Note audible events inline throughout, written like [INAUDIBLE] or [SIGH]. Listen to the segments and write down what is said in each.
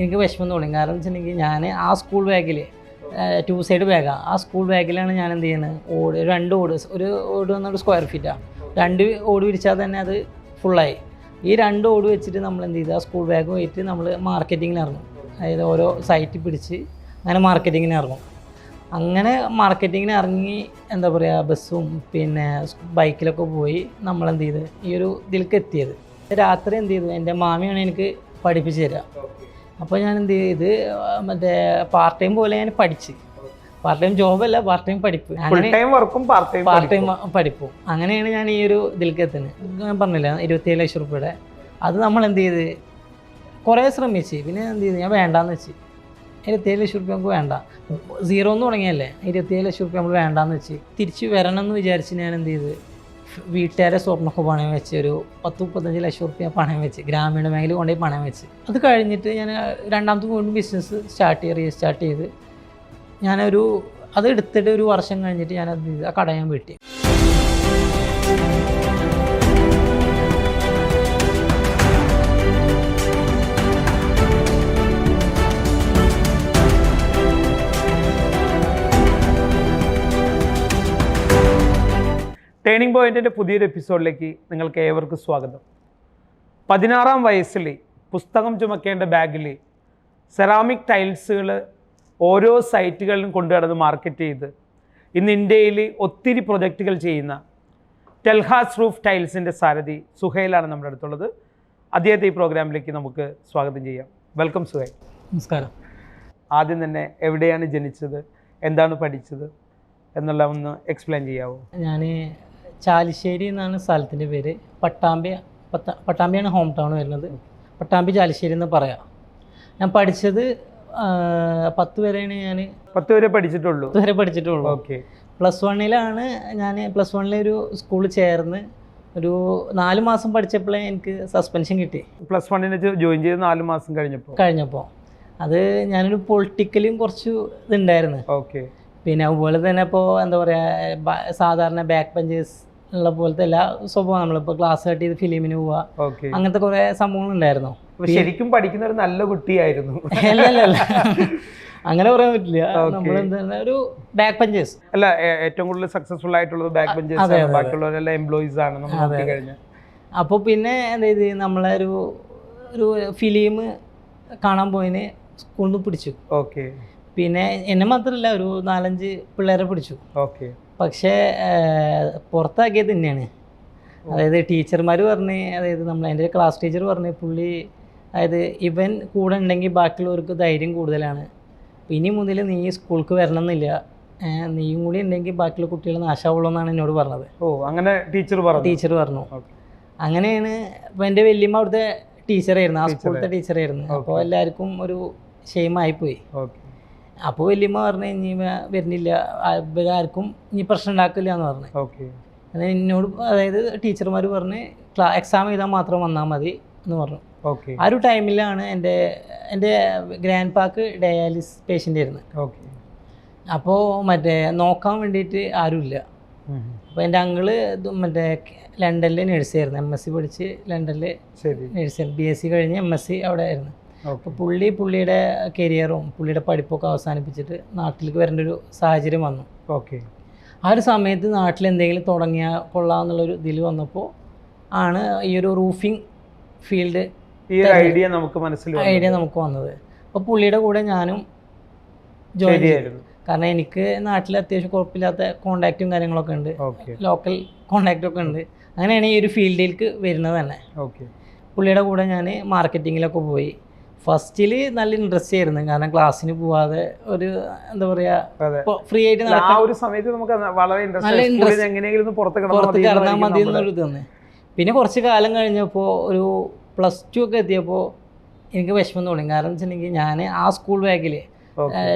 എനിക്ക് വിഷമം തോന്നി. കാരണം വെച്ചിട്ടുണ്ടെങ്കിൽ ഞാൻ ആ സ്കൂൾ ബാഗിൽ ടു സൈഡ് ബാഗാണ് ആ. സ്കൂൾ ബാഗിലാണ് ഞാൻ എന്ത് ചെയ്യുന്നത്? ഓട് രണ്ട് ഓട് ഒരു ഓട് വന്നൊരു സ്ക്വയർ ഫീറ്റാണ് രണ്ട് ഓട് വിരിച്ചാൽ തന്നെ അത് ഫുള്ളായി ഈ രണ്ട് ഓട് വെച്ചിട്ട് നമ്മൾ എന്ത് ചെയ്തു? ആ സ്കൂൾ ബാഗ് പോയിട്ട് നമ്മൾ മാർക്കറ്റിങ്ങിന് ഇറങ്ങും. അതായത് ഓരോ സൈറ്റിൽ പിടിച്ച് അങ്ങനെ മാർക്കറ്റിങ്ങിന് ഇറങ്ങും. അങ്ങനെ മാർക്കറ്റിങ്ങിന് ഇറങ്ങി എന്താ പറയുക ബസ്സും പിന്നെ ബൈക്കിലൊക്കെ പോയി നമ്മൾ എന്ത് ചെയ്ത്? ഈ ഒരു ഇതിലേക്ക് എത്തിയത്. രാത്രി എന്ത് ചെയ്തു? എന്റെ മാമിയാണ് എനിക്ക് പഠിപ്പിച്ച് തരിക. അപ്പോൾ ഞാൻ എന്ത് ചെയ്ത് മറ്റേ പാർട്ട് ടൈം പോലെ ഞാൻ പഠിച്ച്. പാർട്ട് ടൈം ജോബല്ല പാർട്ട് ടൈം പഠിപ്പ് വർക്കും പാർട്ട് ടൈം പഠിപ്പും. അങ്ങനെയാണ് ഞാൻ ഈ ഒരു ഇതിലേക്ക് എത്തുന്നത്. ഞാൻ പറഞ്ഞില്ല ഇരുപത്തിയേഴ് ലക്ഷം റുപ്യയുടെ. അത് നമ്മൾ എന്ത് ചെയ്ത് കുറേ ശ്രമിച്ച്. പിന്നെ എന്ത് ചെയ്ത് ഞാൻ വേണ്ടാന്ന് വെച്ച്. ഇരുപത്തിയേഴ് ലക്ഷം റുപ്യ നമുക്ക് വേണ്ട. സീറോ എന്ന് തുടങ്ങിയല്ലേ ഇരുപത്തിയേഴ് ലക്ഷം റുപ്യ നമ്മൾ വേണ്ടാന്ന് വെച്ച്. തിരിച്ച് വരണം എന്ന് വിചാരിച്ച് ഞാൻ എന്ത് ചെയ്ത് വീട്ടുകാരെ സ്വർണമൊക്കെ പണയം വെച്ച് ഒരു പത്ത് മുപ്പത്തഞ്ച് ലക്ഷം റുപ്യ പണയം വെച്ച് ഗ്രാമീണ മേഖല കൊണ്ടുപോയി പണയം വെച്ച്. അത് കഴിഞ്ഞിട്ട് ഞാൻ രണ്ടാമത്തെ വീണ്ടും ബിസിനസ് സ്റ്റാർട്ട് ചെയ്ത് റീസ്റ്റാർട്ട് ചെയ്ത് ഞാനൊരു അത് എടുത്തിട്ട് ഒരു വർഷം കഴിഞ്ഞിട്ട് ചെയ്ത് ആ കട ഞാൻ വെട്ടി. ടേണിംഗ് പോയിന്റിന്റെ പുതിയൊരു എപ്പിസോഡിലേക്ക് നിങ്ങൾക്ക് ഏവർക്കും സ്വാഗതം. പതിനാറാം വയസ്സിൽ പുസ്തകം ചുമക്കേണ്ട ബാഗിൽ സെറാമിക് ടൈൽസുകൾ ഓരോ സൈറ്റുകളിലും കൊണ്ടുനടന്ന് മാർക്കറ്റ് ചെയ്ത് ഇന്ന് ഇന്ത്യയിൽ ഒത്തിരി പ്രൊജക്റ്റുകൾ ചെയ്യുന്ന ടെൽഹാസ് റൂഫ് ടൈൽസിന്റെ സാരഥി സുഹൈലാണ് നമ്മുടെ അടുത്തുള്ളത്. അദ്ദേഹത്തെ ഈ പ്രോഗ്രാമിലേക്ക് നമുക്ക് സ്വാഗതം ചെയ്യാം. വെൽക്കം സുഹൈൽ നമസ്കാരം. ആദ്യം തന്നെ എവിടെയാണ് ജനിച്ചത്? എന്താണ് പഠിച്ചത്? എന്നുള്ള ഒന്ന് എക്സ്പ്ലെയിൻ ചെയ്യാവോ? ഞാൻ ചാലിശ്ശേരി എന്നാണ് സ്ഥലത്തിന്റെ പേര്. പട്ടാമ്പി പത്ത പട്ടാമ്പിയാണ് ഹോം ടൗൺ വരുന്നത്. പട്ടാമ്പി ചാലിശ്ശേരി എന്ന് പറയാം. ഞാൻ പഠിച്ചത് പത്ത് വരെയാണ് ഞാൻ പത്ത് വരെ പഠിച്ചിട്ടുള്ളൂ. പത്ത് വരെ പഠിച്ചിട്ടുള്ളൂ. ഓക്കെ. പ്ലസ് വണ്ണിലാണ് ഞാൻ പ്ലസ് വണ്ണിലൊരു സ്കൂളിൽ ചേർന്ന് ഒരു നാല് മാസം പഠിച്ചപ്പോഴേ എനിക്ക് സസ്പെൻഷൻ കിട്ടി. പ്ലസ് വണ്ണിന് ജോയിൻ ചെയ്ത് നാല് മാസം കഴിഞ്ഞപ്പോൾ കഴിഞ്ഞപ്പോൾ അത് ഞാനൊരു പൊളിറ്റിക്കലിയും കുറച്ച് ഇതുണ്ടായിരുന്നു. ഓക്കെ. പിന്നെ അതുപോലെ തന്നെ ഇപ്പോൾ എന്താ പറയുക സാധാരണ ബാക്ക് ബെഞ്ചേഴ്സ് ഉള്ള പോലത്തെ എല്ലാ സ്വഭാവം നമ്മളിപ്പോൾ ക്ലാസ് കട്ട് ചെയ്ത് ഫിലിമിന് പോവുക ഓക്കെ അങ്ങനത്തെ കുറേ സംഭവങ്ങളുണ്ടായിരുന്നു. ശരിക്കും പഠിക്കുന്ന ഒരു നല്ല കുട്ടിയായിരുന്നു. [LAUGHS] അല്ലല്ല അല്ല അല്ല. അങ്ങനെ പറയാൻ പറ്റില്ല. നമ്മൾ ഒരു ബാക്ക് ബെഞ്ചേഴ്സ് അല്ല ഏറ്റവും കൂടുതൽ സക്സസ്ഫുൾ ആയിട്ടുള്ളത് ബാക്ക് പഞ്ചേഴ്സ്. ബാക്കിയുള്ളവരെല്ലാം എംപ്ലോയീസ് ആണ്. നമ്മൾ അപ്പോൾ പിന്നെ എന്താ ഇത് നമ്മളെ ഒരു ഒരു ഫിലിം കാണാൻ പോയിന് സ്കൂളിൽ നിന്ന് പിടിച്ചു. ഓക്കെ പിന്നെ എന്നെ മാത്രമല്ല ഒരു നാലഞ്ച് പിള്ളേരെ പിടിച്ചു. ഓക്കെ പക്ഷേ പുറത്താക്കിയത് തന്നെയാണ്. അതായത് ടീച്ചർമാർ പറഞ്ഞ് അതായത് നമ്മൾ എന്റെ ക്ലാസ് ടീച്ചർ പറഞ്ഞ് പുള്ളി അതായത് ഇവൻ കൂടെ ഉണ്ടെങ്കിൽ ബാക്കിയുള്ളവർക്ക് ധൈര്യം കൂടുതലാണ്. ഇനി മുതൽ നീ സ്കൂൾക്ക് വരണം എന്നില്ല നീയും കൂടി ഉണ്ടെങ്കിൽ ബാക്കിയുള്ള കുട്ടികൾ നാശാവുള്ളൂ എന്നാണ് എന്നോട് പറഞ്ഞത്. ഓ അങ്ങനെ ടീച്ചർ പറഞ്ഞു. ടീച്ചർ പറഞ്ഞു. അങ്ങനെയാണ് ഇപ്പം എന്റെ വല്യമ്മ അവിടുത്തെ ടീച്ചറായിരുന്നു. ആ സ്കൂളത്തെ ടീച്ചറായിരുന്നു. അപ്പോൾ എല്ലാവർക്കും ഒരു ഷെയിം ഷെയിമായിപ്പോയി ഓക്കെ. അപ്പോൾ വല്യമ്മ പറഞ്ഞു ഇനി വരുന്നില്ല. ആർക്കും ഇനി പ്രശ്നം ഉണ്ടാക്കില്ല എന്ന് പറഞ്ഞു. ഓക്കെ. എന്നോട് അതായത് ടീച്ചർമാർ പറഞ്ഞ് ക്ലാ എക്സാം എഴുതാൻ മാത്രം വന്നാൽ മതി എന്ന് പറഞ്ഞു. ഓക്കെ. ആ ഒരു ടൈമിലാണ് എന്റെ എന്റെ ഗ്രാൻഡ് പാക്ക് ഡയാലിസ് പേഷ്യന്റ് ആയിരുന്നു. ഓക്കെ. അപ്പോൾ മറ്റേ നോക്കാൻ വേണ്ടിയിട്ട് ആരുമില്ല അപ്പോൾ എന്റെ അങ്കിൾ മറ്റേ ലണ്ടനിൽ നേഴ്സായിരുന്നു എം എസ് സി പഠിച്ച് ലണ്ടനിൽ നേഴ്സായിരുന്നു ബി എസ് സി കഴിഞ്ഞ് എം എസ് സി അവിടെ ആയിരുന്നു. അപ്പോൾ പുള്ളി പുള്ളിയുടെ കരിയറും പുള്ളിയുടെ പഠിപ്പൊക്കെ അവസാനിപ്പിച്ചിട്ട് നാട്ടിലേക്ക് വരേണ്ട ഒരു സാഹചര്യം വന്നു. ഓക്കെ. ആ ഒരു സമയത്ത് നാട്ടിൽ എന്തെങ്കിലും തുടങ്ങിയാൽ കൊള്ളാമെന്നുള്ളൊരു ഇതിൽ വന്നപ്പോൾ ആണ് ഈ ഒരു റൂഫിംഗ് ഫീൽഡ് ഈ ഐഡിയ നമുക്ക് മനസ്സിൽ ഐഡിയ നമുക്ക് വന്നത്. അപ്പോൾ പുള്ളിയുടെ കൂടെ ഞാനും ജോയിൻ ചെയ്തു. കാരണം എനിക്ക് നാട്ടിൽ അത്യാവശ്യം കുഴപ്പമില്ലാത്ത കോണ്ടാക്റ്റും കാര്യങ്ങളൊക്കെ ഉണ്ട്. ലോക്കൽ കോണ്ടാക്റ്റൊക്കെ ഉണ്ട്. അങ്ങനെയാണ് ഈ ഒരു ഫീൽഡിലേക്ക് വരുന്നത് തന്നെ. ഓക്കെ. പുള്ളിയുടെ കൂടെ ഞാൻ മാർക്കറ്റിങ്ങിലൊക്കെ പോയി. ഫസ്റ്റിൽ നല്ല ഇൻട്രസ്റ്റ് ആയിരുന്നു. കാരണം ക്ലാസ്സിന് പോവാതെ ഒരു എന്താ പറയാ ഫ്രീ ആയിട്ട് ആ ഒരു സമയത്ത് നമുക്ക് വളരെ ഇൻട്രസ്റ്റ്. എങ്ങനെയെങ്കിലും പുറത്ത് കിടന്നാൽ മതി എന്നൊരു തന്നെ പിന്നെ കുറച്ച് കാലം കഴിഞ്ഞപ്പോൾ ഒരു പ്ലസ് ടു ഒക്കെ എത്തിയപ്പോൾ എനിക്ക് വിഷമം തോന്നി. കാരണം വെച്ചിട്ടുണ്ടെങ്കിൽ ഞാൻ ആ സ്കൂൾ ബാഗിൽ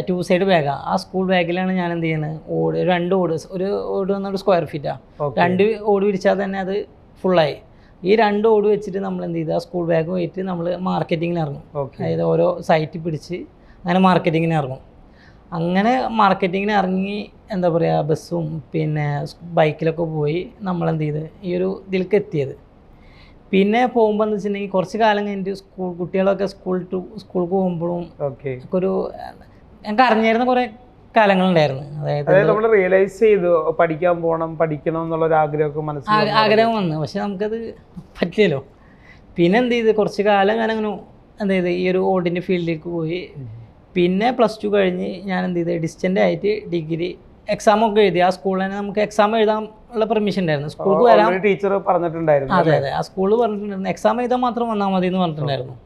ടു സൈഡ് ബാഗാണ് ആ സ്കൂൾ ബാഗിലാണ് ഞാൻ എന്ത് ചെയ്യുന്നത് ഓട് രണ്ട് ഓട് ഒരു ഓട് വന്നൊരു സ്ക്വയർ ഫീറ്റാണ് രണ്ട് ഓട് വിരിച്ചാൽ തന്നെ അത് ഫുള്ളായി ഈ രണ്ട് ഓട് വെച്ചിട്ട് നമ്മൾ എന്ത് ചെയ്തു? ആ സ്കൂൾ ബാഗ് പോയിട്ട് നമ്മൾ മാർക്കറ്റിങ്ങിന് ഇറങ്ങും. അതായത് ഓരോ സൈറ്റ് പിടിച്ച് അങ്ങനെ മാർക്കറ്റിങ്ങിന് ഇറങ്ങും. അങ്ങനെ മാർക്കറ്റിങ്ങിന് ഇറങ്ങി എന്താ പറയുക ബസ്സും പിന്നെ ബൈക്കിലൊക്കെ പോയി നമ്മൾ എന്ത് ചെയ്ത്? ഈ ഒരു ഇതിലേക്ക് എത്തിയത്. പിന്നെ പോകുമ്പോൾ എന്ന് വെച്ചിട്ടുണ്ടെങ്കിൽ കുറച്ച് കാലം കഴിഞ്ഞിട്ട് സ്കൂൾ കുട്ടികളൊക്കെ സ്കൂൾ ടു സ്കൂൾക്ക് പോകുമ്പോഴും ഒക്കെ ഒരു ഞങ്ങൾക്ക് അറിഞ്ഞായിരുന്ന കുറേ കാലങ്ങളുണ്ടായിരുന്നു. അതായത് നമ്മൾ റിയലൈസ് ചെയ്തു പഠിക്കാൻ പോകണം പഠിക്കണം എന്നുള്ള ഒരു ആഗ്രഹമൊക്കെ മനസ്സിൽ ആ- ആഗ്രഹം വന്നു. പക്ഷെ നമുക്കത് പറ്റില്ലല്ലോ പിന്നെ എന്ത് ചെയ്ത്? കുറച്ച് കാലം ഞാൻ അങ്ങനെ എന്ത് ചെയ്ത്? ഈ ഒരു ഓടിന്റെ ഫീൽഡിലേക്ക് പോയി. പിന്നെ പ്ലസ് ടു കഴിഞ്ഞ് ഞാൻ എന്ത് ചെയ്ത്? ഡിസ്റ്റന്റ് ആയിട്ട് ഡിഗ്രി എക്സാം ഒക്കെ എഴുതി. ആ സ്കൂളിൽ തന്നെ നമുക്ക് എക്സാം എഴുതാൻ ഉള്ള പെർമിഷൻ ഉണ്ടായിരുന്നു. സ്കൂളിൽ വരാം Already ടീച്ചർ പറഞ്ഞിട്ടുണ്ടായിരുന്നു അതെ അതെ. ആ സ്കൂളിൽ പറഞ്ഞിട്ടുണ്ടായിരുന്നു. എക്സാം എഴുതാൻ മാത്രം വന്നാൽ മതി എന്ന് പറഞ്ഞിട്ടുണ്ടായിരുന്നു.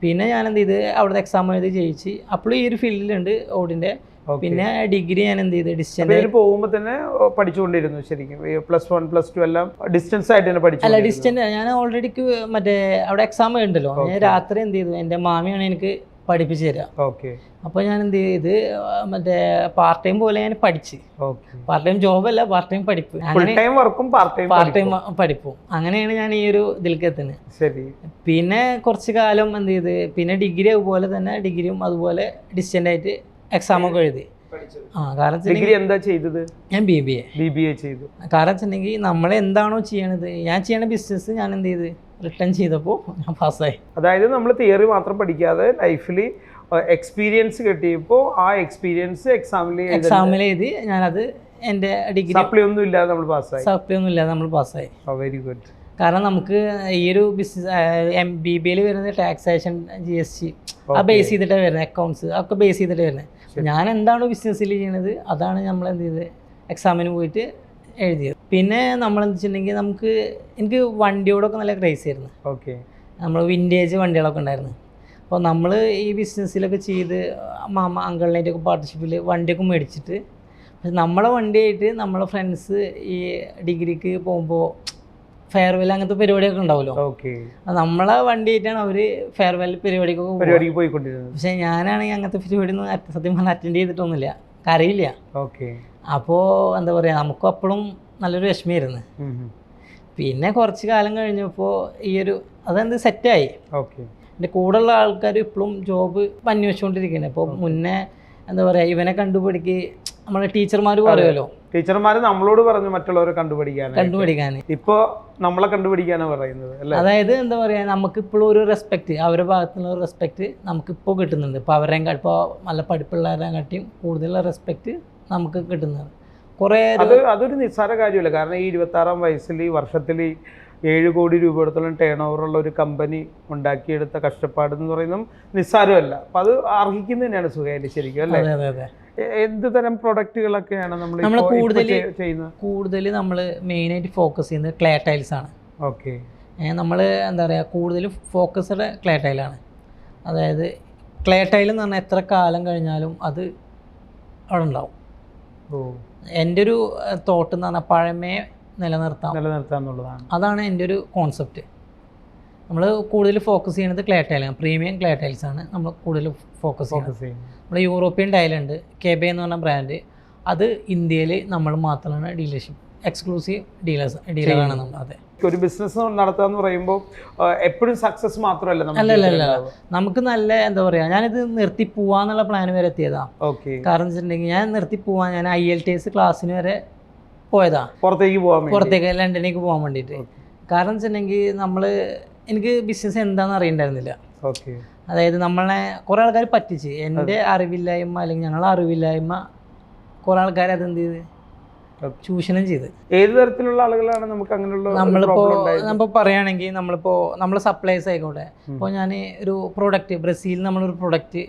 പിന്നെ ഞാൻ എന്ത് ചെയ്ത്? അവിടുത്തെ എക്സാം എഴുതി ജയിച്ച്. അപ്പോഴും ഈ ഒരു ഫീൽഡിലുണ്ട് ഓടിന്റെ. പിന്നെ ഡിഗ്രി ഞാൻ എന്ത് ചെയ്ത്? ഡിസ്റ്റൻസ് പോകുമ്പോ പോകുമ്പോൾ തന്നെ പഠിച്ചുകൊണ്ടിരുന്നു ശരിക്കും. പ്ലസ് വൺ പ്ലസ് ടു എല്ലാം ഡിസ്റ്റൻസ് ആയിട്ട് തന്നെ പഠിച്ചു അല്ല ഡിസ്റ്റൻസ് ഞാൻ ഓൾറെഡി മറ്റേ അവിടെ എക്സാം ഉണ്ടല്ലോ. ഞാൻ രാത്രി എന്ത് ചെയ്തു? എന്റെ മാമിയാണ് എനിക്ക് പഠിപ്പിച്ചു തരാം. ഓക്കെ അപ്പോൾ ഞാൻ എന്ത് ചെയ്ത് മറ്റേ പാർട്ട് ടൈം പോലെ ഞാൻ പഠിച്ച്. പാർട്ട് ടൈം ജോബല്ല പാർട്ട് ടൈം പഠിപ്പ്. ടൈം വർക്കും പാർട്ട് ടൈം പാർട്ട് ടൈം പഠിപ്പും. അങ്ങനെയാണ് ഞാൻ ഈ ഒരു ഇതിലേക്ക് എത്തുന്നത്. ശരി. പിന്നെ കുറച്ച് കാലം എന്ത് ചെയ്ത്? പിന്നെ ഡിഗ്രി അതുപോലെ തന്നെ ഡിഗ്രിയും അതുപോലെ ഡിസ്റ്റന്റ് ആയിട്ട് എക്സാം ഒക്കെ എഴുതി. ആ കാരണം ഡിഗ്രി എന്താ ചെയ്തത്? ഞാൻ B B A B B A ചെയ്തു. കാരണം വെച്ചിട്ടുണ്ടെങ്കിൽ നമ്മൾ എന്താണോ ചെയ്യണത്. ഞാൻ ചെയ്യണ ബിസിനസ് ഞാൻ എന്ത് ചെയ്ത്? റിട്ടേൺ ചെയ്തപ്പോൾ ഞാൻ പാസ്സായി അതായത് നമ്മൾ തിയറി മാത്രം പഠിക്കാതെ ലൈഫിൽ എക്സ്പീരിയൻസ് കിട്ടിയപ്പോൾ ആ എക്സ്പീരിയൻസ് എക്സാമിൽ എക്സാമിൽ എഴുതി ഞാനത് എന്റെ ഡിഗ്രി സപ്ലി ഒന്നും ഇല്ലാതെ നമ്മൾ പാസ്സായി സപ്ലി ഒന്നും ഇല്ലാതെ നമ്മൾ പാസ്സായി വെരി ഗുഡ് കാരണം നമുക്ക് ഈ ഒരു ബിസിനസ് എം ബി ബി എയിൽ വരുന്നത് ടാക്സേഷൻ ജി എസ് ടി ആ ബേസ് ചെയ്തിട്ടാണ് വരുന്നത് അക്കൗണ്ട്സ് ഒക്കെ ബേസ് ചെയ്തിട്ട് വരുന്നത്. ഞാൻ എന്താണോ ബിസിനസ്സിൽ ചെയ്യണത് അതാണ് നമ്മൾ എന്ത് ചെയ്തത്? എക്സാമിന് പോയിട്ട് എഴുതിയത്. പിന്നെ നമ്മൾ എന്ത് വെച്ചിട്ടുണ്ടെങ്കിൽ നമുക്ക് എനിക്ക് വണ്ടിയോടൊക്കെ നല്ല ക്രേസ് ആയിരുന്നു. ഓക്കെ. നമ്മൾ വിന്റേജ് വണ്ടികളൊക്കെ ഉണ്ടായിരുന്നു. അപ്പോൾ നമ്മൾ ഈ ബിസിനസ്സിലൊക്കെ ചെയ്ത് മാമ അങ്കിളിനായിട്ടൊക്കെ പാർട്ട്ണർഷിപ്പിൽ വണ്ടിയൊക്കെ മേടിച്ചിട്ട് പക്ഷെ നമ്മളെ വണ്ടിയായിട്ട് നമ്മളെ ഫ്രണ്ട്സ് ഈ ഡിഗ്രിക്ക് പോകുമ്പോൾ ഫെയർവെൽ അങ്ങനത്തെ പരിപാടിയൊക്കെ ഉണ്ടാവുമല്ലോ. നമ്മളെ വണ്ടിയായിട്ടാണ് അവർ ഫെയർവെൽ പരിപാടിക്കൊക്കെ പരിപാടിക്ക് പോയിക്കൊണ്ടിരുന്നത്. പക്ഷേ ഞാനാണെങ്കിൽ അങ്ങനത്തെ പരിപാടി ഒന്നും അറ്റ- സത്യം പറഞ്ഞാൽ അറ്റൻഡ് ചെയ്തിട്ടൊന്നുമില്ല. അറിയില്ല ഓക്കെ. അപ്പോൾ എന്താ പറയുക നമുക്കും അപ്പോഴും നല്ലൊരു വിഷമമായിരുന്നു. പിന്നെ കുറച്ച് കാലം കഴിഞ്ഞപ്പോൾ ഈയൊരു ഒരു അതെന്ത് സെറ്റായി ഓക്കെ. എന്റെ കൂടെയുള്ള ആൾക്കാർ ഇപ്പോഴും ജോബ് അന്വേഷിച്ചുകൊണ്ടിരിക്കുകയാണ് ഇപ്പോൾ മുന്നേ എന്താ പറയുക ഇവനെ കണ്ടുപിടിക്ക് നമ്മളെ ടീച്ചർമാർ പറയുമല്ലോ. ടീച്ചർമാർ നമ്മളോട് പറഞ്ഞു മറ്റുള്ളവരെ കണ്ടുപിടിക്കാൻ കണ്ടുപിടിക്കാൻ ഇപ്പോ നമ്മളെ കണ്ടുപിടിക്കാനാണ് പറയുന്നത് അതായത് എന്താ പറയാ നമുക്ക് ഇപ്പോഴും ഒരു റെസ്പെക്ട് അവരുടെ ഭാഗത്തുനിന്നുള്ള ഒരു നമുക്ക് ഇപ്പോൾ കിട്ടുന്നുണ്ട്. ഇപ്പോൾ അവരെ ഇപ്പോൾ നല്ല പഠിപ്പുള്ളവരെ കാട്ടിയും കൂടുതൽ റെസ്പെക്ട് നമുക്ക് കിട്ടുന്നത് കുറേ അത് അതൊരു നിസ്സാര കാര്യമല്ല. കാരണം ഈ ഇരുപത്തി ആറാം വയസ്സിൽ ഈ വർഷത്തിൽ ഏഴ് കോടി രൂപയോടത്തോളം ടേൺ ഓവർ ഉള്ള ഒരു കമ്പനി ഉണ്ടാക്കിയെടുത്ത കഷ്ടപ്പാട് എന്ന് പറയുന്നത് നിസ്സാരമല്ല. അപ്പൊ അത് അർഹിക്കുന്നതന്നെയാണ് തന്നെയാണ് സുഖമായിട്ട് ശരിക്കും അല്ലേ? അതെ അതെ. എന്ത് തരം പ്രൊഡക്റ്റുകളൊക്കെയാണ് നമ്മൾ നമ്മൾ കൂടുതൽ ചെയ്യുന്നത്? കൂടുതൽ നമ്മൾ മെയിനായിട്ട് ഫോക്കസ് ചെയ്യുന്നത് ക്ലേ ടൈൽസ് ആണ്. ഓക്കെ. നമ്മൾ എന്താ പറയുക കൂടുതൽ ഫോക്കസ്ഡ് ക്ലേ ടൈലാണ് അതായത് ക്ലേ ടൈൽ എന്ന് പറഞ്ഞാൽ എത്ര കാലം കഴിഞ്ഞാലും അത് അവിടെ ഉണ്ടാവും. എന്റെ ഒരു തോട്ട് എന്ന് പറഞ്ഞാൽ പഴമയെ നിലനിർത്താം. നിലനിർത്താന്നുള്ളതാണ്. അതാണ് എന്റെ ഒരു കോൺസെപ്റ്റ്. നമ്മൾ കൂടുതൽ ഫോക്കസ് ചെയ്യുന്നത് ക്ലേ ടൈലാണ് പ്രീമിയം ക്ലേ ടൈൽസ് ആണ് നമ്മൾ കൂടുതൽ ഫോക്കസ് ചെയ്യുന്നത്. ഫോക്കസ് ചെയ്യുന്നത്. നമ്മൾ യൂറോപ്യൻ ടൈലുണ്ട് കെബെ എന്ന് പറഞ്ഞ ബ്രാൻഡ് അത് ഇന്ത്യയിൽ നമ്മൾ മാത്രമാണ് ഡീലർഷിപ്പ് എക്സ്ക്ലൂസീവ് ഡീലേഴ്സ് ഡീലറാണ് നമ്മൾ. അതെ. ഒരു ബിസിനസ് നടത്താന്ന് പറയുമ്പോൾ എപ്പോഴും സക്സസ് മാത്രമല്ല അല്ല അല്ല അല്ല. നമുക്ക് നല്ല എന്താ പറയുക ഞാനിത് നിർത്തി പോവാന്നുള്ള പ്ലാൻ വരെ എത്തിയതാ. ഓക്കെ കാരണം വെച്ചിട്ടുണ്ടെങ്കിൽ ഞാൻ നിർത്തി പോവാൻ ഞാൻ ഐ എൽ ടി എസ് ക്ലാസ്സിന് വരെ പോയതാ. പുറത്തേക്ക് പോകാൻ പുറത്തേക്ക് ലണ്ടനിലേക്ക് പോകാൻ വേണ്ടിയിട്ട്. കാരണം വെച്ചിട്ടുണ്ടെങ്കിൽ നമ്മൾ എനിക്ക് ബിസിനസ് എന്താണെന്ന് അറിയണ്ടായിരുന്നില്ല. ഓക്കെ അതായത് നമ്മളെ കുറേ ആൾക്കാർ പറ്റിച്ച്. എന്റെ അറിവില്ലായ്മ അല്ലെങ്കിൽ ഞങ്ങളെ അറിവില്ലായ്മ കുറേ ആൾക്കാർ അതെന്ത് ചെയ്ത്. ചൂഷണം ചെയ്ത്. ഏത് തരത്തിലുള്ള ആളുകളാണ് നമുക്ക് അങ്ങനെയുള്ള നമ്മളിപ്പോ നമ്മളിപ്പോ പറയുകയാണെങ്കിൽ നമ്മളിപ്പോ നമ്മൾ സപ്ലൈസ് ആയിക്കോട്ടെ. ഇപ്പോൾ ഞാൻ ഒരു പ്രൊഡക്റ്റ് ബ്രസീലിൽ നമ്മളൊരു പ്രൊഡക്റ്റ്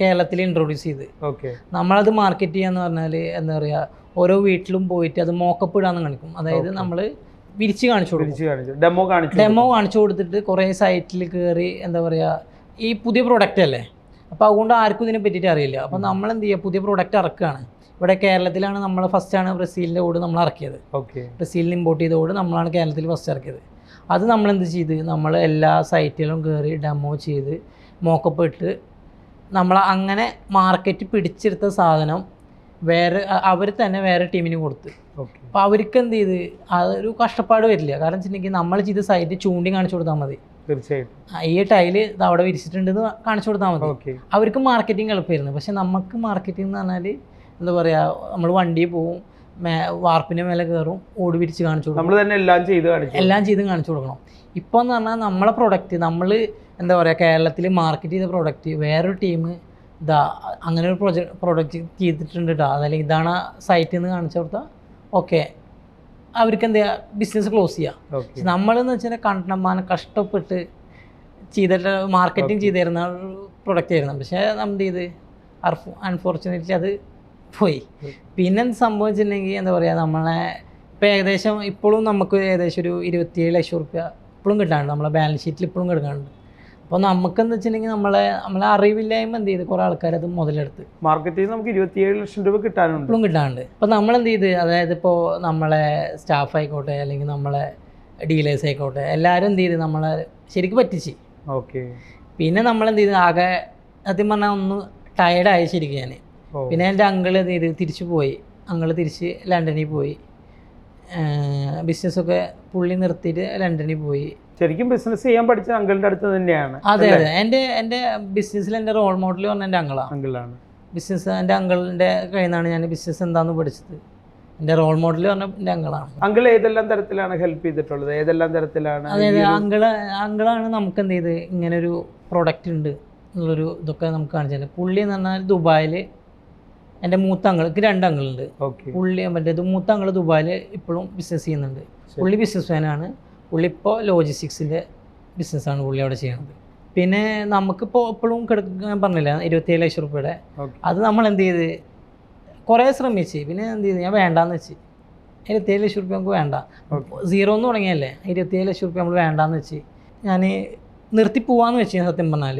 കേരളത്തിൽ ഇൻട്രൊഡ്യൂസ് ചെയ്ത്. ഓക്കെ നമ്മളത് മാർക്കറ്റ് ചെയ്യാന്ന് പറഞ്ഞാൽ എന്താ പറയുക ഓരോ വീട്ടിലും പോയിട്ട് അത് മോക്കപ്പ് ഇടാന്ന് കാണിക്കും അതായത്. നമ്മൾ വിരിച്ച് കാണിച്ചു കൊടുക്കും. ഡെമോ കാണിച്ചു. ഡെമോ കാണിച്ചു കൊടുത്തിട്ട് കുറേ സൈറ്റിൽ കയറി എന്താ പറയുക ഈ പുതിയ പ്രൊഡക്റ്റ് അല്ലേ? അപ്പോൾ അതുകൊണ്ട് ആർക്കും ഇതിനെ പറ്റിയിട്ട് അറിയില്ല. അപ്പോൾ നമ്മൾ എന്ത് ചെയ്യുക പുതിയ പ്രൊഡക്റ്റ് ഇറക്കുകയാണ്. ഇവിടെ കേരളത്തിലാണ് നമ്മൾ ഫസ്റ്റാണ് ബ്രസീലിന്റെ ഓട് നമ്മൾ ഇറക്കിയത്. ഓക്കെ ബ്രസീലിൽ നിന്ന് ഇമ്പോർട്ട് ചെയ്ത ഓട് നമ്മളാണ് കേരളത്തിൽ ഫസ്റ്റ് ഇറക്കിയത്. അത് നമ്മൾ എന്ത് ചെയ്ത് നമ്മൾ എല്ലാ സൈറ്റിലും കയറി ഡെമോ ചെയ്ത് മോക്കപ്പ് ഇട്ട് നമ്മൾ അങ്ങനെ മാർക്കറ്റ് പിടിച്ചെടുത്ത സാധനം വേറെ അവർ തന്നെ വേറെ ടീമിന് കൊടുത്ത്. അപ്പോൾ അവർക്ക് എന്ത് ചെയ്ത്? അതൊരു കഷ്ടപ്പാട് വരില്ല. കാരണം വെച്ചിട്ടുണ്ടെങ്കിൽ നമ്മൾ ചെയ്ത സൈറ്റ് ചൂണ്ടി കാണിച്ചു കൊടുത്താൽ മതി. തീർച്ചയായിട്ടും. ഈ ടൈൽ അവിടെ വിരിച്ചിട്ടുണ്ടെന്ന് കാണിച്ചു കൊടുത്താൽ മതി. അവർക്ക് മാർക്കറ്റിംഗ് എളുപ്പമായിരുന്നു. പക്ഷെ നമുക്ക് മാർക്കറ്റിംഗ് എന്ന് പറഞ്ഞാൽ എന്താ പറയുക നമ്മൾ വണ്ടിയിൽ പോവും വാർപ്പിന്റെ മേലെ കയറും ഓട് വിരിച്ച് കാണിച്ചു കൊടുക്കും. നമ്മൾ തന്നെ എല്ലാം ചെയ്ത് കാണിച്ചു എല്ലാം ചെയ്ത് കാണിച്ചു കൊടുക്കണം. ഇപ്പോൾ എന്ന് പറഞ്ഞാൽ നമ്മളെ പ്രൊഡക്റ്റ് നമ്മൾ എന്താ പറയുക കേരളത്തിൽ മാർക്കറ്റ് ചെയ്ത പ്രൊഡക്റ്റ് വേറൊരു ടീം ഇതാ അങ്ങനെ ഒരു പ്രൊജക്ട് പ്രൊഡക്റ്റ് ചെയ്തിട്ടുണ്ട് കേട്ടോ അതല്ലെങ്കിൽ ഇതാണ് സൈറ്റിൽ നിന്ന് കാണിച്ചു കൊടുത്താൽ ഓക്കെ അവർക്ക് എന്ത് ചെയ്യുക ബിസിനസ് ക്ലോസ് ചെയ്യാം. ഓക്കെ പക്ഷെ നമ്മളെന്ന് വെച്ചാൽ കണ്ടമാനം കഷ്ടപ്പെട്ട് ചെയ്തിട്ട് മാർക്കറ്റിംഗ് ചെയ്തിരുന്ന ഒരു പ്രൊഡക്റ്റ് ആയിരുന്നു. പക്ഷേ നമ്മൾ ചെയ്ത് അൺഫോർച്ചുനേറ്റ്ലി അത് പോയി. പിന്നെ എന്ത് സംഭവിച്ചിട്ടുണ്ടെങ്കിൽ എന്താ പറയുക നമ്മളെ ഇപ്പോൾ ഏകദേശം ഇപ്പോഴും നമുക്ക് ഏകദേശം ഒരു ഇരുപത്തിയേഴ് ലക്ഷം റുപ്യ ഇപ്പോഴും കിട്ടാനുണ്ട്. നമ്മളെ ബാലൻസ് ഷീറ്റിൽ ഇപ്പോഴും കിടക്കാനുണ്ട് അപ്പോൾ നമുക്കെന്ന് വെച്ചിട്ടുണ്ടെങ്കിൽ നമ്മളെ നമ്മളെ അറിവില്ലായ്മ എന്ത് ചെയ്ത്? കുറേ ആൾക്കാർ അത് മുതലെടുത്ത്. മാർക്കറ്റിൽ നമുക്ക് ഇരുപത്തിയേഴ് ലക്ഷം രൂപ കിട്ടാനുണ്ട്. ഇപ്പോഴും കിട്ടാനുണ്ട്. അപ്പോൾ നമ്മൾ എന്ത് ചെയ്ത്? അതായത് ഇപ്പോൾ നമ്മളെ സ്റ്റാഫ് ആയിക്കോട്ടെ അല്ലെങ്കിൽ നമ്മളെ ഡീലേഴ്സ് ആയിക്കോട്ടെ എല്ലാവരും എന്ത് ചെയ്ത്? നമ്മളെ ശരിക്കും പറ്റിച്ച്. ഓക്കെ. പിന്നെ നമ്മൾ എന്ത് ചെയ്ത്? ആകെ സത്യം പറഞ്ഞാൽ ഒന്ന് ടയർഡായി ശരിക്കും ഞാൻ പിന്നെ എന്റെ അങ്കിൾ എന്ത് ചെയ്ത്? തിരിച്ചു പോയി. അങ്കിൾ തിരിച്ച് ലണ്ടനിൽ പോയി. ബിസിനസ്സൊക്കെ പുള്ളി നിർത്തിയിട്ട് ലണ്ടനിൽ പോയി. ശരിക്കും ബിസിനസ് ചെയ്യാൻ പഠിച്ചത് അങ്കിളിന്റെ അടുത്ത് തന്നെയാണ് അതെ അതെ. എന്റെ എന്റെ ബിസിനസ്സിൽ എന്റെ റോൾ മോഡൽ പറഞ്ഞ എന്റെ അങ്കിളാണ്. അങ്കിളാണ് ബിസിനസ് എന്റെ അങ്കിളിന്റെ കയ്യിൽ നിന്നാണ് ഞാൻ ബിസിനസ് എന്താണെന്ന് പഠിച്ചത്. എന്റെ റോൾ മോഡൽ പറഞ്ഞ എന്റെ അങ്കിളാണ്. അങ്കിൾ ഏതെല്ലാം തരത്തിലാണ് ഹെൽപ്പ് ചെയ്തിട്ടുള്ളത്? ഏതെല്ലാം തരത്തിലാണ് അതായത് അങ്കിൾ അങ്കിളാണ് നമുക്ക് എന്ത് ചെയ്ത് ഇങ്ങനെ ഒരു പ്രൊഡക്റ്റ് ഉണ്ട് എന്നുള്ളൊരു ഇതൊക്കെ നമുക്ക് കാണിച്ചു തന്നെ പുള്ളി എന്ന് പറഞ്ഞാൽ ദുബായിൽ എന്റെ മൂത്ത അങ്കിൾക്ക് രണ്ട് അങ്കിളുണ്ട്. പുള്ളി മറ്റേത് മൂത്ത അങ്കിൾ ദുബായിൽ ഇപ്പോഴും ബിസിനസ് ചെയ്യുന്നുണ്ട്. പുള്ളി ബിസിനസ് മാനാണ് പുള്ളി ഇപ്പോൾ ലോജിസ്റ്റിക്സിന്റെ ബിസിനസ്സാണ് പുള്ളി അവിടെ ചെയ്യുന്നത്. പിന്നെ നമുക്കിപ്പോൾ എപ്പോഴും കിടക്കാൻ പറഞ്ഞില്ല ഇരുപത്തിയേഴ് ലക്ഷം റുപ്യയുടെ. അത് നമ്മൾ എന്ത് ചെയ്ത്? കുറേ ശ്രമിച്ച്. പിന്നെ എന്ത് ചെയ്ത്? ഞാൻ വേണ്ടാന്ന് വെച്ച്. ഇരുപത്തിയേഴ് ലക്ഷം റുപ്യ നമുക്ക് വേണ്ട. സീറോ എന്ന് തുടങ്ങിയല്ലേ? ഇരുപത്തിയേഴ് ലക്ഷം റുപ്യ നമ്മൾ വേണ്ടാന്ന് വെച്ച്. ഞാൻ നിർത്തി പോവാന്ന് വെച്ച് ഞാൻ സത്യം പറഞ്ഞാൽ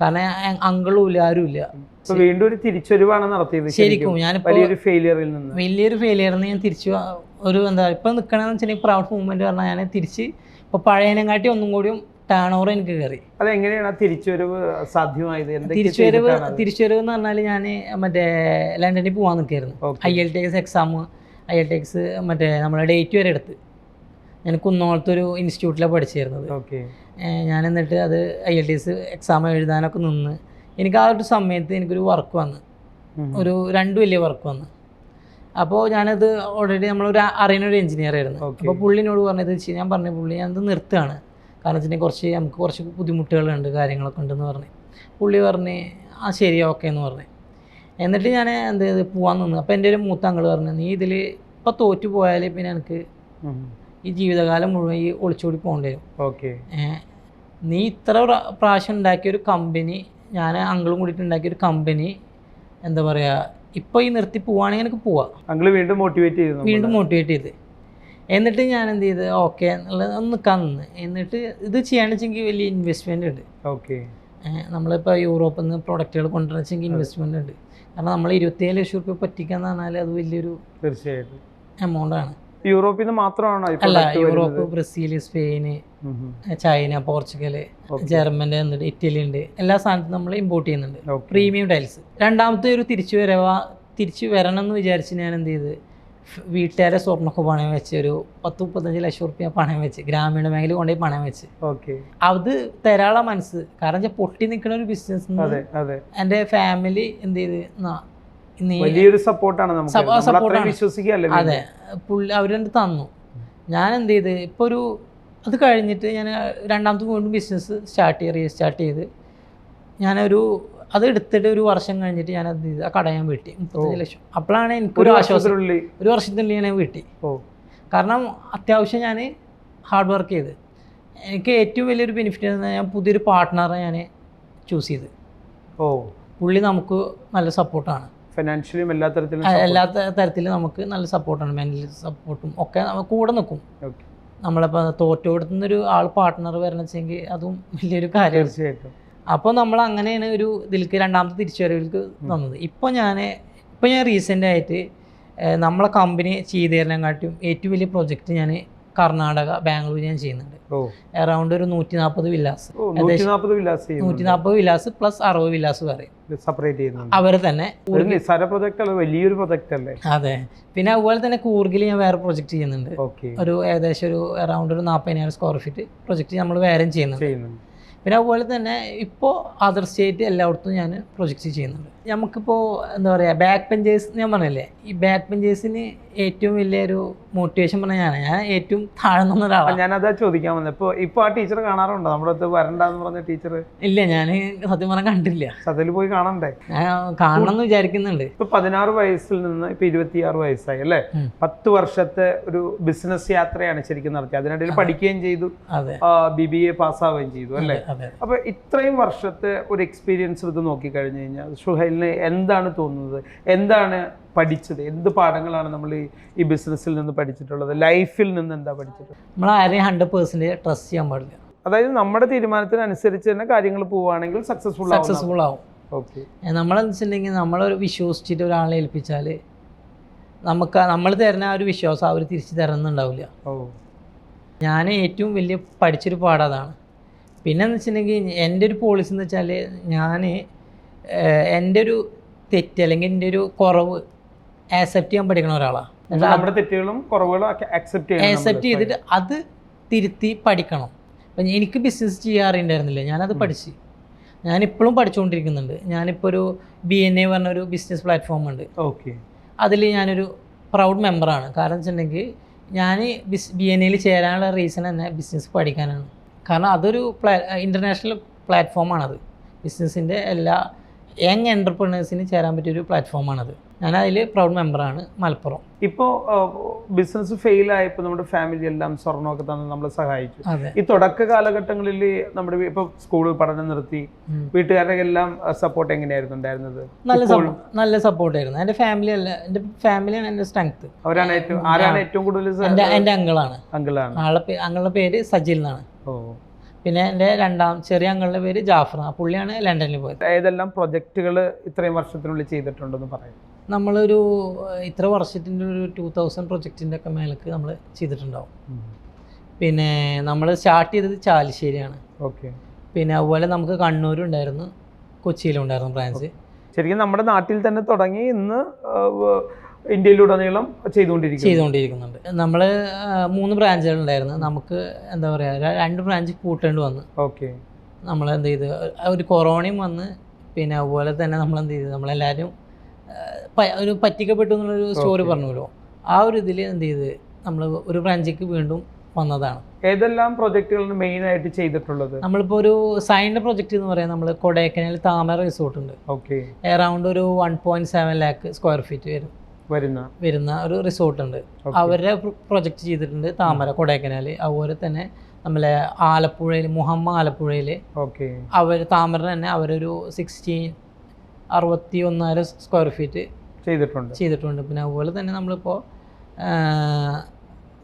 കാരണം അങ്കിളും ആരും ഇല്ല ഇപ്പൊ വീണ്ടും ഒരു തിരിച്ചൊരുവാണ് നടത്തിയത് ശരിക്കും ഞാൻ വലിയൊരു ഫെയിലിയറിൽ നിന്ന്. വലിയൊരു ഫെയിലിയറിന് ഞാൻ തിരിച്ചു ഒരു എന്താ ഇപ്പം നിൽക്കണമെന്ന് വെച്ചിട്ടുണ്ടെങ്കിൽ പ്രൗഡ് മൂവ്മെന്റ് പറഞ്ഞാൽ ഞാൻ തിരിച്ച് ഇപ്പോൾ പഴയതിനെക്കാട്ടി ഒന്നും കൂടിയും ടേൺ ഓവർ എനിക്ക് കയറി. അതെങ്ങനെയാണ് തിരിച്ചുവരവ് സാധ്യമായത്? തിരിച്ചുവരവ്? തിരിച്ചുവരവ് എന്ന് പറഞ്ഞാൽ ഞാൻ മറ്റേ ലണ്ടനിൽ പോവാൻ നിൽക്കായിരുന്നു. I L T X exam I L T X മറ്റേ നമ്മളെ ഡേറ്റ് വരെ എടുത്ത്. ഞാൻ കുന്നോളത്തെ ഒരു ഇൻസ്റ്റിറ്റ്യൂട്ടിലാണ് പഠിച്ചിരുന്നത്. ഓക്കെ. ഞാൻ എന്നിട്ട് അത് I L T S exam എഴുതാനൊക്കെ നിന്ന്. എനിക്ക് ആ ഒരു സമയത്ത് എനിക്കൊരു വർക്ക് വന്ന്. ഒരു രണ്ട് വലിയ വർക്ക് വന്ന്. അപ്പോൾ ഞാനത് ഓൾറെഡി നമ്മളൊരു അറിയുന്ന ഒരു എഞ്ചിനീയർ ആയിരുന്നു. അപ്പോൾ പുള്ളിനോട് പറഞ്ഞത് വെച്ച് ഞാൻ പറഞ്ഞു പുള്ളി ഞാനത് നിർത്തുകയാണ്. കാരണം വെച്ചിട്ടുണ്ടെങ്കിൽ കുറച്ച് നമുക്ക് കുറച്ച് ബുദ്ധിമുട്ടുകളുണ്ട് കാര്യങ്ങളൊക്കെ ഉണ്ടെന്ന് പറഞ്ഞ്. പുള്ളി പറഞ്ഞ് ആ ശരി ഓക്കെ എന്ന് പറഞ്ഞു. എന്നിട്ട് ഞാൻ എന്ത് ചെയ്ത് പോകാൻ നിന്ന്. അപ്പോൾ എന്റെ ഒരു മൂത്ത അങ്കിൾ പറഞ്ഞു നീ ഇതിൽ ഇപ്പോൾ തോറ്റു പോയാൽ പിന്നെ എനിക്ക് ഈ ജീവിതകാലം മുഴുവൻ ഈ ഒളിച്ചോടി പോകേണ്ടി വരും. ഓക്കെ. നീ ഇത്ര പ്ര- പ്രാവശ്യം ഉണ്ടാക്കിയ ഒരു കമ്പനി ഞാൻ അങ്കിളും കൂടിയിട്ട് ഉണ്ടാക്കിയ ഒരു കമ്പനി എന്താ പറയുക ഇപ്പോൾ ഈ നിർത്തി പോവുകയാണെങ്കിൽ എനിക്ക് പോവാം. വീണ്ടും മോട്ടിവേറ്റ് ചെയ്തു വീണ്ടും മോട്ടിവേറ്റ് ചെയ്ത്. എന്നിട്ട് ഞാൻ എന്ത് ചെയ്ത് ഓക്കെ എന്നുള്ളത് ഒന്ന് കന്ന് എന്നിട്ട് ഇത് ചെയ്യാന്ന് വെച്ചെങ്കിൽ വലിയ ഇൻവെസ്റ്റ്മെന്റ് ഉണ്ട്. ഓക്കെ. നമ്മളിപ്പോൾ യൂറോപ്പിൽ നിന്ന് പ്രൊഡക്റ്റുകൾ കൊണ്ടുവരച്ചെങ്കിൽ ഇൻവെസ്റ്റ്മെന്റ് ഉണ്ട്. കാരണം നമ്മൾ ഇരുപത്തിയേഴ് ലക്ഷം റുപ്യ പറ്റിക്കാന്ന് പറഞ്ഞാൽ അത് വലിയൊരു തീർച്ചയായിട്ടും. എമൗണ്ട് ആണ്. യൂറോപ്പിൽ നിന്ന് മാത്രമാണ് അല്ല Europe Brazil Brazil Spain. China Portugal Germany ഉണ്ട് ഇറ്റലി ഉണ്ട്. എല്ലാ സ്ഥാനത്തും നമ്മൾ ഇമ്പോർട്ട് ചെയ്യുന്നുണ്ട്. പ്രീമിയം ടൈൽസ് രണ്ടാമത്തെ ഒരു തിരിച്ചു വരവ തിരിച്ചു വരണം എന്ന് വിചാരിച്ച് ഞാൻ എന്ത് ചെയ്ത് വീട്ടുകാരെ സ്വർണമൊക്കെ പണയം വെച്ച് ഒരു പത്ത് മുപ്പത്തഞ്ച് ലക്ഷം റുപ്യ പണയം വെച്ച് ഗ്രാമീണ മേഖല കൊണ്ടുപോയി പണയം വെച്ച്. ഓക്കെ. അത് തരാളാ മനസ്സ്. കാരണം പൊട്ടി നിൽക്കുന്ന ഒരു ബിസിനസ് എന്റെ ഫാമിലി എന്ത് ചെയ്ത് "നാ, നീ വലിയൊരു സപ്പോർട്ടാണ് നമുക്ക്. വിശ്വസിക്കുകയല്ലേ അതെ. പുള്ളി അവരെന്ത് തന്നു. ഞാൻ എന്ത് ചെയ്ത് ഇപ്പോൾ ഒരു അത് കഴിഞ്ഞിട്ട് ഞാൻ രണ്ടാമത്തെ വീണ്ടും ബിസിനസ് സ്റ്റാർട്ട് ചെയ്ത് റീസ്റ്റാർട്ട് ചെയ്ത് ഞാനൊരു അത് എടുത്തിട്ട് ഒരു വർഷം കഴിഞ്ഞിട്ട് ഞാൻ അത് ആ കട ഞാൻ വീട്ടി. മുപ്പത്തഞ്ച് ലക്ഷം. അപ്പോഴാണ് എനിക്ക് ഒരു ആശ്വാസം. ഉള്ളി ഒരു വർഷത്തിനുള്ളിൽ ഞാൻ വീട്ടി. ഓ. കാരണം അത്യാവശ്യം ഞാൻ ഹാർഡ് വർക്ക് ചെയ്ത്. എനിക്ക് ഏറ്റവും വലിയൊരു ബെനിഫിറ്റ് എന്ന് ഞാൻ പുതിയൊരു പാർട്ട്ണറെ ഞാൻ ചൂസ് ചെയ്ത്. ഓ. പുള്ളി നമുക്ക് നല്ല സപ്പോർട്ടാണ് ഫിനാൻഷ്യലിയും എല്ലാ തരത്തിലും എല്ലാ തരത്തിലും നമുക്ക് നല്ല സപ്പോർട്ടാണ് മെന്റൽ സപ്പോർട്ടും ഒക്കെ നമുക്ക് കൂടെ നിൽക്കും ഓക്കെ നമ്മളിപ്പോൾ തോറ്റുകൊടുത്തുന്നൊരു ആൾ പാർട്ട്ണർ വരണം വെച്ചെങ്കിൽ അതും വലിയൊരു കാര്യം തീർച്ചയായിട്ടും. അപ്പോൾ നമ്മൾ അങ്ങനെയാണ് ഒരു ഇതിലേക്ക് രണ്ടാമത്തെ തിരിച്ചുവരവിലേക്ക് തന്നത് ഇപ്പോൾ ഞാൻ ഇപ്പോൾ ഞാൻ റീസെന്റ് ആയിട്ട് നമ്മളെ കമ്പനി ചെയ്തു തരുന്നതിനെക്കാട്ടും ഏറ്റവും വലിയ പ്രൊജക്റ്റ് ഞാൻ കർണാടക ബാംഗ്ലൂർ ഞാൻ ചെയ്യുന്നുണ്ട്. അറൗണ്ട് ഒരു നൂറ്റി നാൽപ്പത് വില്ലാസ് നൂറ്റി നാൽപ്പത് വില്ലാസ് പ്ലസ് അറുപത് വില്ലാസ് പറയും സെപ്പറേറ്റ് ചെയ്യുന്നുണ്ട്. അവർ തന്നെ ഒരു നിസ്സാര പ്രൊജക്ട് അല്ല വലിയൊരു പ്രൊജക്ട് അല്ലേ? അതെ. പിന്നെ അതുപോലെ തന്നെ കൂർഗിൽ ഞാൻ വേറെ പ്രൊജക്ട് ചെയ്യുന്നുണ്ട്. ഒരു ഏകദേശം ഒരു അറൗണ്ട് ഒരു നാൽപ്പതിനായിരം സ്ക്വയർ ഫീറ്റ് പ്രൊജക്ട് നമ്മൾ വേറെയും ചെയ്യുന്നുണ്ട്. പിന്നെ അതുപോലെ തന്നെ ഇപ്പോൾ അതർ സ്റ്റേറ്റ് എല്ലായിടത്തും ഞാൻ പ്രൊജക്റ്റ് ചെയ്യുന്നുണ്ട്. നമുക്കിപ്പോൾ എന്താ പറയുക ബാക്ക് പെഞ്ചേഴ്സ് ഞാൻ പറഞ്ഞില്ലേ ഈ ബാക്ക് പെഞ്ചേഴ്സിന് ഏറ്റവും വലിയൊരു മോട്ടിവേഷൻ പറഞ്ഞ ഞാൻ ഞാൻ ഏറ്റവും താഴ്ന്ന ഒരാളാണ് ഞാനതാ ചോദിക്കാൻ വന്നത് ഇപ്പോൾ ഇപ്പോൾ ആ ടീച്ചർ കാണാറുണ്ടോ? നമ്മുടെ അടുത്ത് വരണ്ടെന്ന് പറഞ്ഞ ടീച്ചർ ഇല്ല ഞാൻ സത്യം പറഞ്ഞാൽ കണ്ടില്ല. സത്യത്തിൽ പോയി കാണണ്ടേ? ഞാൻ കാണണം എന്ന് വിചാരിക്കുന്നുണ്ട്. ഇപ്പൊ പതിനാറ് വയസ്സിൽ നിന്ന് ഇപ്പൊ ഇരുപത്തിയാറ് വയസ്സായി അല്ലേ. പത്ത് വർഷത്തെ ഒരു ബിസിനസ് യാത്രയാണ് ശരിക്കും നടത്തിയത്. അതിനിടയിൽ പഠിക്കുകയും ചെയ്തു. ബി ബി എ പാസ്സാവുകയും ചെയ്തു അല്ലേ? അതെ അപ്പൊ ഇത്രയും വർഷത്തെ ഒരു എക്സ്പീരിയൻസ് എടുത്ത് നോക്കിക്കഴിഞ്ഞ് കഴിഞ്ഞാൽ ഷുഹൈലിന് എന്താണ് തോന്നുന്നത്? എന്താണ് പഠിച്ചത്? എന്ത് പാഠങ്ങളാണ് നമ്മൾ ഈ ബിസിനസ്സിൽ നിന്ന് പഠിച്ചിട്ടുള്ളത്? ലൈഫിൽ നിന്ന് എന്താ പഠിച്ചിട്ടുള്ളത്? നമ്മൾ ആരെയും ഹൺഡ്രഡ് പേഴ്സന്റേജ് ട്രസ്റ്റ് ചെയ്യാൻ പാടില്ല. അതായത് നമ്മുടെ തീരുമാനത്തിനനുസരിച്ച് തന്നെ കാര്യങ്ങൾ പോവുകയാണെങ്കിൽ സക്സസ്ഫുൾ സക്സസ്ഫുൾ ആവും. ഓക്കെ നമ്മളെന്ന് വെച്ചിട്ടുണ്ടെങ്കിൽ നമ്മളൊരു വിശ്വസിച്ചിട്ട് ഒരാളെ ഏൽപ്പിച്ചാൽ നമുക്ക് നമ്മൾ തരുന്ന ആ ഒരു വിശ്വാസം അവർ തിരിച്ച് തരുന്നുണ്ടാവില്ല. ഓ. ഞാൻ ഏറ്റവും വലിയ പഠിച്ചൊരു പാഠം അതാണ്. പിന്നെ എന്ന് വെച്ചിട്ടുണ്ടെങ്കിൽ എന്റെ ഒരു പോളിസി എന്ന് വെച്ചാൽ ഞാൻ എന്റെ ഒരു തെറ്റ് അല്ലെങ്കിൽ എന്റെ ഒരു കുറവ് ആക്സെപ്റ്റ് ചെയ്യാൻ പഠിക്കുന്ന ഒരാളാണ് നമ്മുടെ തെറ്റുകളും കുറവുകളും അക്സെപ്റ്റ് ചെയ്യണം ആക്സെപ്റ്റ് ചെയ്തിട്ട് അത് തിരുത്തി പഠിക്കണം. അപ്പം എനിക്ക് ബിസിനസ് ചെയ്യാറുണ്ടായിരുന്നില്ല. ഞാനത് പഠിച്ച്. ഞാനിപ്പോഴും പഠിച്ചുകൊണ്ടിരിക്കുന്നുണ്ട് ഞാനിപ്പോൾ ഒരു ബി എൻ എ പറഞ്ഞൊരു ബിസിനസ് പ്ലാറ്റ്ഫോം ഉണ്ട്. ഓക്കെ അതിൽ ഞാനൊരു പ്രൗഡ് മെമ്പറാണ് കാരണം വെച്ചിട്ടുണ്ടെങ്കിൽ ഞാൻ ബിസ് ബി എൻ എയിൽ ചേരാനുള്ള റീസൺ തന്നെ ബിസിനസ് പഠിക്കാനാണ്. കാരണം അതൊരു പ്ലാ ഇന്റർനാഷണൽ പ്ലാറ്റ്ഫോമാണത് ബിസിനസ്സിന്റെ എല്ലാ യങ് എന്റർപ്രണേഴ്സിന് ചേരാൻ പറ്റിയൊരു പ്ലാറ്റ്ഫോമാണത് ഞാൻ അതിൽ പ്രൗഡ് മെമ്പറാണ് മലപ്പുറം. ഇപ്പോൾ ബിസിനസ് ഫെയിൽ ആയപ്പോൾ നമ്മുടെ ഫാമിലി എല്ലാം സ്വർണമൊക്കെ തന്നെ നമ്മളെ സഹായിച്ചു. ഈ തുടക്ക കാലഘട്ടങ്ങളിൽ നമ്മുടെ ഇപ്പോൾ ഇപ്പൊ സ്കൂൾ പഠനം നിർത്തി. വീട്ടുകാരുടെ എല്ലാം സപ്പോർട്ട് എങ്ങനെയായിരുന്നു ഉണ്ടായിരുന്നത്? നല്ല നല്ല സപ്പോർട്ട് നല്ല സപ്പോർട്ടായിരുന്നു എന്റെ ഫാമിലി അല്ല എന്റെ ഫാമിലിയാണ് എന്റെ സ്ട്രെങ്ത് അവരാണ് ഏറ്റവും ആരാണ് ഏറ്റവും കൂടുതൽ എന്റെ അങ്കിളാണ് അങ്കിളാണ് ആളെ പേ പേര് സജിൽ എന്നാണ്. ഓ. പിന്നെ എന്റെ രണ്ടാം ചെറിയ അങ്ങളുടെ പേര് ജാഫർ. ആ പുള്ളിയാണ് ലണ്ടനിൽ പോയത്. ഏതെല്ലാം പ്രൊജക്റ്റുകൾ ഇത്രയും വർഷത്തിനുള്ളിൽ ചെയ്തിട്ടുണ്ടെന്ന് പറയും. നമ്മളൊരു ഇത്ര വർഷത്തിന്റെ ഒരു ടൂ തൗസൻഡ് പ്രൊജക്റ്റിന്റെ ഒക്കെ മേലേക്ക് നമ്മൾ ചെയ്തിട്ടുണ്ടാവും. പിന്നെ നമ്മൾ സ്റ്റാർട്ട് ചെയ്തത് ചാലിശ്ശേരിയാണ്. ഓക്കെ. പിന്നെ അതുപോലെ നമുക്ക് കണ്ണൂരുണ്ടായിരുന്നു കൊച്ചിയിലുണ്ടായിരുന്നു ബ്രാഞ്ച് ശരിക്കും നമ്മുടെ നാട്ടിൽ തന്നെ തുടങ്ങി ഇന്ന് ഇന്ത്യയിലുടനീളം ചെയ്തുകൊണ്ടിരിക്കും ചെയ്തുകൊണ്ടിരിക്കുന്നുണ്ട്. നമ്മൾ മൂന്ന് ബ്രാഞ്ചുകൾ ഉണ്ടായിരുന്നു. നമുക്ക് എന്താ പറയുക രണ്ട് ബ്രാഞ്ച് കൂട്ടേണ്ടി വന്നു. ഓക്കെ. നമ്മൾ എന്ത് ചെയ്ത്? ഒരു കൊറോണയും വന്ന് പിന്നെ അതുപോലെ തന്നെ നമ്മൾ എന്ത് ചെയ്തു? നമ്മളെല്ലാവരും ഒരു പറ്റിക്കപ്പെട്ടു എന്നുള്ളൊരു സ്റ്റോറി. പറഞ്ഞല്ലോ ആ ഒരു ഇതിൽ എന്ത് ചെയ്ത്? നമ്മൾ ഒരു ബ്രാഞ്ചിക്ക് വീണ്ടും വന്നതാണ്. ഏതെല്ലാം പ്രൊജക്റ്റുകളാണ് മെയിൻ ആയിട്ട് ചെയ്തിട്ടുള്ളത്? നമ്മളിപ്പോൾ ഒരു സൈന്റെ പ്രൊജക്റ്റ് എന്ന് പറയാൻ നമ്മൾ കൊടൈക്കനാൽ താമര റിസോർട്ട് ഉണ്ട് ഓക്കെ. എറൗണ്ട് ഒരു one point seven lakh square feet വരും. വരുന്ന വരുന്ന ഒരു റിസോർട്ട് ഉണ്ട് അവരെ അവരുടെ പ്രൊജക്റ്റ് ചെയ്തിട്ടുണ്ട് താമര കൊടൈക്കനാൽ അതുപോലെ തന്നെ നമ്മളെ ആലപ്പുഴയിൽ മുഹമ്മ ആലപ്പുഴയിൽ ഓക്കെ അവർ താമര തന്നെ അവരൊരു സിക്സ്റ്റീൻ അറുപത്തി ഒന്നായിരം സ്ക്വയർ ഫീറ്റ് ചെയ്തിട്ടുണ്ട്. ചെയ്തിട്ടുണ്ട്. പിന്നെ അതുപോലെ തന്നെ നമ്മളിപ്പോൾ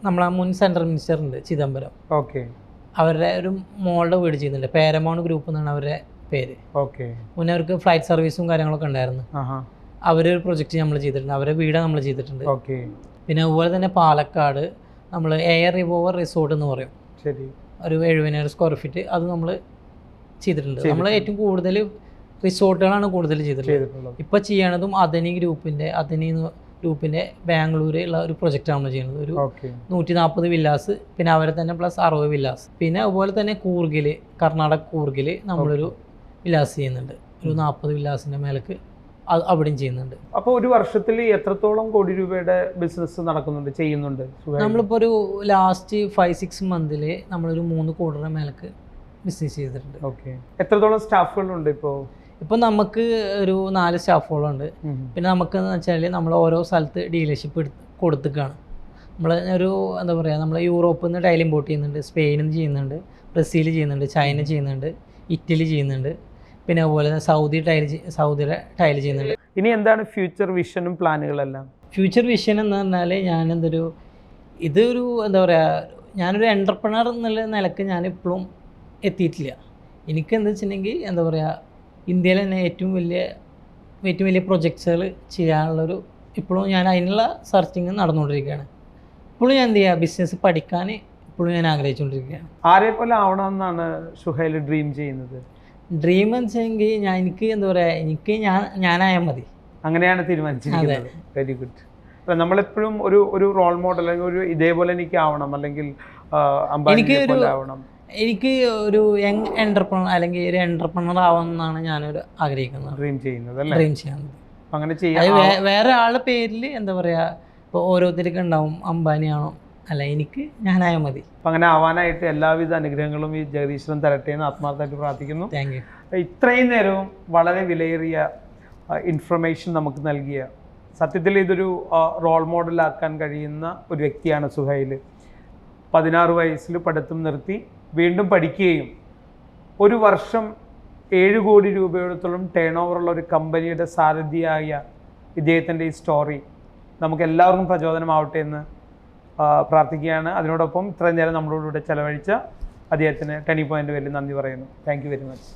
നമ്മളെ മുൻ സെൻട്രൽ മിനിസ്റ്റർ ഉണ്ട് ചിദംബരം. ഓക്കെ അവരുടെ ഒരു മോളുടെ വീട് ചെയ്യുന്നുണ്ട് പേരമൗണ്ട് ഗ്രൂപ്പ് എന്നാണ് അവരുടെ പേര്. ഓക്കെ മുന്നേ അവർക്ക് ഫ്ലൈറ്റ് സർവീസും കാര്യങ്ങളൊക്കെ ഉണ്ടായിരുന്നു. ആഹാ അവരൊരു പ്രൊജക്റ്റ് നമ്മൾ ചെയ്തിട്ടുണ്ട്. അവരെ വീട് നമ്മൾ ചെയ്തിട്ടുണ്ട്. ഓക്കെ. പിന്നെ അതുപോലെ തന്നെ പാലക്കാട് നമ്മൾ എയർ റിവോവർ റിസോർട്ട് എന്ന് പറയും. ശരി. ഒരു എഴുപതിനായിരം സ്ക്വയർ ഫീറ്റ് അത് നമ്മൾ ചെയ്തിട്ടുണ്ട്. നമ്മൾ ഏറ്റവും കൂടുതൽ റിസോർട്ടുകളാണ് കൂടുതൽ ചെയ്തിട്ടുള്ളത്. ഇപ്പം ഇപ്പോൾ ചെയ്യണതും അദനി ഗ്രൂപ്പിന്റെ അദനി ഗ്രൂപ്പിന്റെ ബാംഗ്ലൂരിലുള്ള ഒരു പ്രൊജക്റ്റാണ് നമ്മൾ ചെയ്യുന്നത് ഒരു നൂറ്റി നാൽപ്പത് വില്ലാസ് പിന്നെ അവരെ തന്നെ പ്ലസ് അറുപത് വില്ലാസ് പിന്നെ അതുപോലെ തന്നെ കൂർഗിൽ കർണാടക കൂർഗിൽ നമ്മളൊരു വില്ലാസ് ചെയ്യുന്നുണ്ട്. ഒരു നാൽപ്പത് വില്ലാസിന്റെ മേലേക്ക് അവിടെയും ചെയ്യുന്നുണ്ട്. അപ്പോൾ ഒരു വർഷത്തിൽ എത്രത്തോളം കോടി രൂപയുടെ ബിസിനസ് നടക്കുന്നുണ്ട് ചെയ്യുന്നുണ്ട്? നമ്മളിപ്പോൾ ഒരു ലാസ്റ്റ് ഫൈവ് സിക്സ് മന്തിൽ നമ്മളൊരു മൂന്ന് കോടിയുടെ മേലക്ക് ബിസിനസ് ചെയ്തിട്ടുണ്ട്. ഓക്കെ എത്രത്തോളം സ്റ്റാഫുകളുണ്ട് ഇപ്പോൾ? ഇപ്പം നമുക്ക് ഒരു നാല് സ്റ്റാഫുകളുണ്ട്. പിന്നെ നമുക്ക് എന്ന് വെച്ചാൽ നമ്മൾ ഓരോ സ്ഥലത്ത് ഡീലർഷിപ്പ് എടുത്ത് കൊടുത്തിക്കാണ്. നമ്മൾ ഒരു എന്താ പറയുക നമ്മൾ യൂറോപ്പിൽ നിന്ന് ടൈൽ ഇമ്പോർട്ട് ചെയ്യുന്നുണ്ട് സ്പെയിനിൽ നിന്ന് ചെയ്യുന്നുണ്ട് ബ്രസീൽ ചെയ്യുന്നുണ്ട് ചൈന ചെയ്യുന്നുണ്ട് ഇറ്റലി ചെയ്യുന്നുണ്ട്. പിന്നെ അതുപോലെ തന്നെ സൗദി ടൈൽ സൗദി ടൈൽ ചെയ്യുന്നുണ്ട്. ഇനി എന്താണ് ഫ്യൂച്ചർ വിഷനും പ്ലാനുകളെല്ലാം ഫ്യൂച്ചർ വിഷൻ എന്ന് പറഞ്ഞാൽ ഞാൻ എന്തൊരു ഇതൊരു എന്താ പറയുക ഞാനൊരു എന്റർപ്രണർ എന്നുള്ള നിലയ്ക്ക് ഞാനിപ്പോഴും എത്തിയിട്ടില്ല. എനിക്ക് എന്താ വെച്ചിട്ടുണ്ടെങ്കിൽ എന്താ പറയുക ഇന്ത്യയിൽ തന്നെ ഏറ്റവും വലിയ ഏറ്റവും വലിയ പ്രൊജക്ട്സുകൾ ചെയ്യാനുള്ളൊരു ഇപ്പോഴും ഞാൻ അതിനുള്ള സെർച്ചിങ് നടന്നുകൊണ്ടിരിക്കുകയാണ്. ഇപ്പോഴും ഞാൻ എന്ത് ചെയ്യുക ബിസിനസ് പഠിക്കാൻ ഇപ്പോഴും ഞാൻ ആഗ്രഹിച്ചുകൊണ്ടിരിക്കുകയാണ്. ആരെ പോലെ ആവണമെന്നാണ് ഷുഹൈൽ ഡ്രീം ചെയ്യുന്നത്? ഡ്രീം എന്ന് വെച്ചെങ്കിൽ ഞാൻ എനിക്ക് എന്താ പറയാ എനിക്ക് ഞാൻ ഞാനായാൽ മതി. അങ്ങനെയാണ് തീരുമാനിച്ചിരിക്കുന്നത്. വെരി ഗുഡ് അപ്പൊ നമ്മളെപ്പോഴും ഒരു ഒരു റോൾ മോഡൽ അല്ലെങ്കിൽ ഒരു ഇതേപോലെ എനിക്ക് ആവണം അല്ലെങ്കിൽ എനിക്ക് ഒരു- ആവണം. എനിക്ക് ഒരു യങ് എന്റർപ്രണർ അല്ലെങ്കിൽ ഒരു എന്റർപ്രണർ എന്നാണ് ഞാനൊരു ആഗ്രഹിക്കുന്നത്. ഡ്രീം ചെയ്യുന്നത് അല്ലേ? ഡ്രീം ചെയ്യുന്നത് അങ്ങനെ ചെയ്യാം വേറെ ആളുടെ പേരിൽ എന്താ പറയുക ഇപ്പോൾ ഓരോരുത്തർക്കുണ്ടാവും അംബാനിയാണോ? അല്ല എനിക്ക് ഞാനായ മതി. അപ്പം അങ്ങനെ ആവാനായിട്ട് എല്ലാവിധ അനുഗ്രഹങ്ങളും ഈ ജഗദീശ്വരൻ തരട്ടെ എന്ന് ആത്മാർത്ഥമായിട്ട് പ്രാർത്ഥിക്കുന്നു. താങ്ക് യു ഇത്രയും നേരവും വളരെ വിലയേറിയ ഇൻഫർമേഷൻ നമുക്ക് നൽകിയ സത്യത്തിൽ ഇതൊരു റോൾ മോഡലാക്കാൻ കഴിയുന്ന ഒരു വ്യക്തിയാണ് സുഹൈൽ പതിനാറ് വയസ്സിൽ പഠിത്തം നിർത്തി വീണ്ടും പഠിക്കുകയും ഒരു വർഷം ഏഴ് കോടി രൂപയോടത്തോളം ടേൺ ഓവറുള്ള ഒരു കമ്പനിയുടെ സാരഥിയായ ഇദ്ദേഹത്തിന്റെ ഈ സ്റ്റോറി നമുക്ക് എല്ലാവർക്കും പ്രചോദനമാവട്ടെ എന്ന് പ്രാർത്ഥിക്കുകയാണ്. അതിനോടൊപ്പം ഇത്രയും നേരം നമ്മളോടുകൂടെ ചെലവഴിച്ച അദ്ദേഹത്തിന് ടെനി പോയിന്റ് വലിയ നന്ദി പറയുന്നു. Thank very much